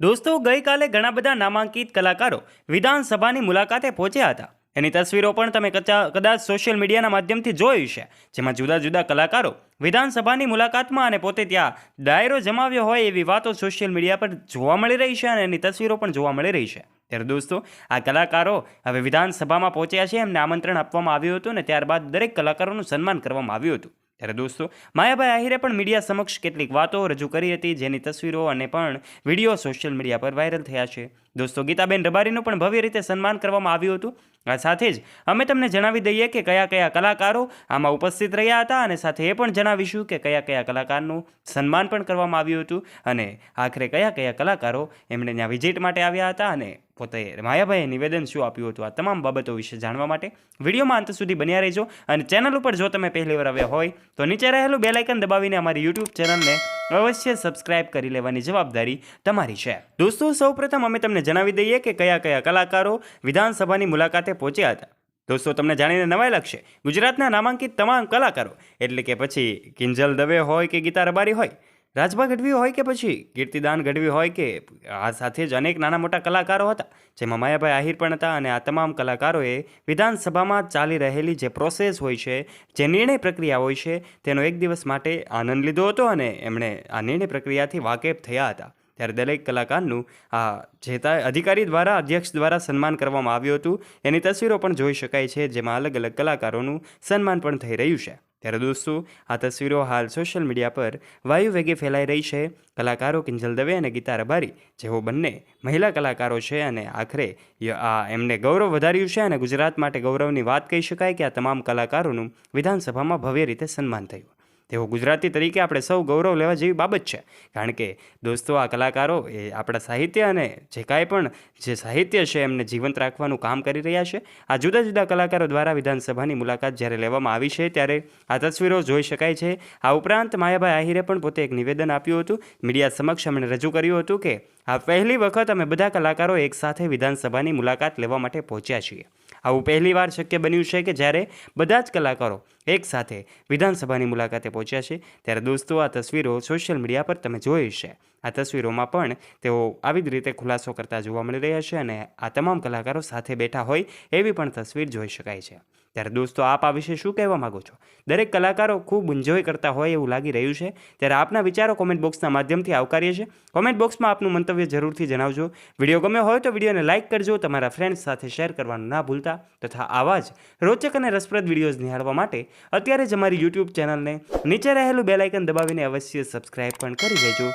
દોસ્તો, ગઈકાલે ઘણા બધા નામાંકિત કલાકારો વિધાનસભાની મુલાકાતે પહોંચ્યા હતા. એની તસવીરો પણ તમે કદાચ સોશિયલ મીડિયાના માધ્યમથી જોઈ છે જેમાં જુદા જુદા કલાકારો વિધાનસભાની મુલાકાતમાં અને પોતે ત્યાં ડાયરો જમાવ્યો હોય એવી વાતો સોશિયલ મીડિયા પર જોવા મળી રહી છે અને એની તસવીરો પણ જોવા મળી રહી છે. ત્યારે દોસ્તો, આ કલાકારો હવે વિધાનસભામાં પહોંચ્યા છે. એમને આમંત્રણ આપવામાં આવ્યું હતું અને ત્યારબાદ દરેક કલાકારોનું સન્માન કરવામાં આવ્યું હતું. ત્યારે દોસ્તો, માયાભાઈ આહિરે પણ મીડિયા સમક્ષ કેટલીક વાતો રજૂ કરી હતી, જેની તસવીરો અને પણ વીડિયો સોશિયલ મીડિયા પર વાયરલ થયા છે. દોસ્તો, ગીતાબેન રબારીનું પણ ભવ્ય રીતે સન્માન કરવામાં આવ્યું હતું. આ સાથે જ અમે તમને જણાવી દઈએ કે કયા કયા કલાકારો આમાં ઉપસ્થિત રહ્યા હતા અને સાથે એ પણ જણાવીશું કે કયા કયા કલાકારનું સન્માન પણ કરવામાં આવ્યું હતું અને આખરે કયા કયા કલાકારો એમણે ત્યાં વિઝિટ માટે આવ્યા હતા અને પોતે માયાભાઈએ નિવેદન શું આપ્યું હતું આ તમામ બાબતો વિશે જાણવા માટે વિડીયોમાં અંત સુધી બન્યા રહેજો અને ચેનલ ઉપર જો તમે પહેલીવાર આવ્યા હોય તો નીચે રહેલું બેલાઇકન દબાવીને અમારી યુટ્યુબ ચેનલને અવશ્ય સબસ્ક્રાઇબ કરી લેવાની જવાબદારી તમારી છે. દોસ્તો, સૌપ્રથમ અમે તમને જણાવી દઈએ કે કયા કયા કલાકારો વિધાનસભાની મુલાકાતે પહોંચ્યા હતા. દોસ્તો, તમને જાણીને નવાઈ લાગશે, ગુજરાતના નામાંકિત તમામ કલાકારો, એટલે કે પછી કિંજલ દવે હોય કે ગીતા રબારી હોય રાજભા ગઢવી હોય કે પછી? કીર્તિદાન ગઢવી હોય કે? આ સાથે જ અનેક નાના મોટા કલાકારો હતા, જેમાં માયાભાઈ આહિર પણ હતા અને આ તમામ કલાકારોએ વિધાનસભામાં ચાલી રહેલી જે પ્રોસેસ હોય છે, જે નિર્ણય પ્રક્રિયા હોય છે, તેનો એક દિવસ માટે આનંદ લીધો હતો અને એમણે આ નિર્ણય પ્રક્રિયાથી વાકેફ થયા હતા. ત્યારે દરેક કલાકારનું આ જે અધિકારી દ્વારા, અધ્યક્ષ દ્વારા સન્માન કરવામાં આવ્યું હતું. એની તસવીરો પણ જોઈ શકાય છે, જેમાં અલગ અલગ કલાકારોનું સન્માન પણ થઈ રહ્યું છે. ત્યારે દોસ્તો આ તસવીરો હાલ સોશિયલ મીડિયા પર વાયુ વેગે ફેલાઈ રહી છે કલાકારો કિંજલ દવે અને ગીતા રબારી જેઓ બંને મહિલા કલાકારો છે અને આખરે આ એમને ગૌરવ વધાર્યું છે અને ગુજરાત માટે ગૌરવની વાત કહી શકાય કે આ તમામ કલાકારોનું વિધાનસભામાં ભવ્ય રીતે સન્માન થયું તેઓ ગુજરાતી તરીકે આપણે સૌ ગૌરવ લેવા જેવી બાબત છે. કારણ કે દોસ્તો, આ કલાકારો એ આપણા સાહિત્ય અને જે કાંઈ પણ જે સાહિત્ય છે એમને જીવંત રાખવાનું કામ કરી રહ્યા છે. આ જુદા જુદા કલાકારો દ્વારા વિધાનસભાની મુલાકાત જ્યારે લેવામાં આવી છે ત્યારે આ તસવીરો જોઈ શકાય છે. આ ઉપરાંત માયાભાઈ આહિરે પણ પોતે એક નિવેદન આપ્યું હતું, મીડિયા સમક્ષ એમણે રજૂ કર્યું હતું કે, આ પહેલી વખત અમે બધા કલાકારો એકસાથે વિધાનસભાની મુલાકાત લેવા માટે પહોંચ્યા છીએ. આવું પહેલીવાર શક્ય બન્યું છે કે જ્યારે બધા જ કલાકારો એકસાથે વિધાનસભાની મુલાકાતે પહોંચ્યા છે, ત્યારે દોસ્તો, આ તસવીરો સોશિયલ મીડિયા પર તમે જોઈ છે. આ તસવીરોમાં પણ તેઓ આવી જ રીતે ખુલાસો કરતા જોવા મળી રહ્યા છે અને આ તમામ કલાકારો સાથે બેઠા હોય એવી પણ તસવીર જોઈ શકાય છે. ત્યારે દોસ્તો, આપ આ વિશે શું કહેવા માગો છો? દરેક કલાકારો ખૂબ એન્જોય કરતા હોય એવું લાગી રહ્યું છે. ત્યારે આપના વિચારો કોમેન્ટ બોક્સના માધ્યમથી આવકારીએ છીએ. કોમેન્ટ બોક્સમાં આપનું મંતવ્ય જરૂરથી જણાવજો. વીડિયો ગમ્યો હોય તો વિડીયોને લાઇક કરજો. તમારા ફ્રેન્ડ્સ સાથે શેર કરવાનું ના ભૂલતા તથા આવા જ રોચક અને રસપ્રદ વિડીયોઝ નિહાળવા માટે અત્યારે જ અમારી યુટ્યુબ ચેનલને નીચે રહેલું બેલાઇકન દબાવીને અવશ્ય સબસ્ક્રાઇબ પણ કરી દેજો.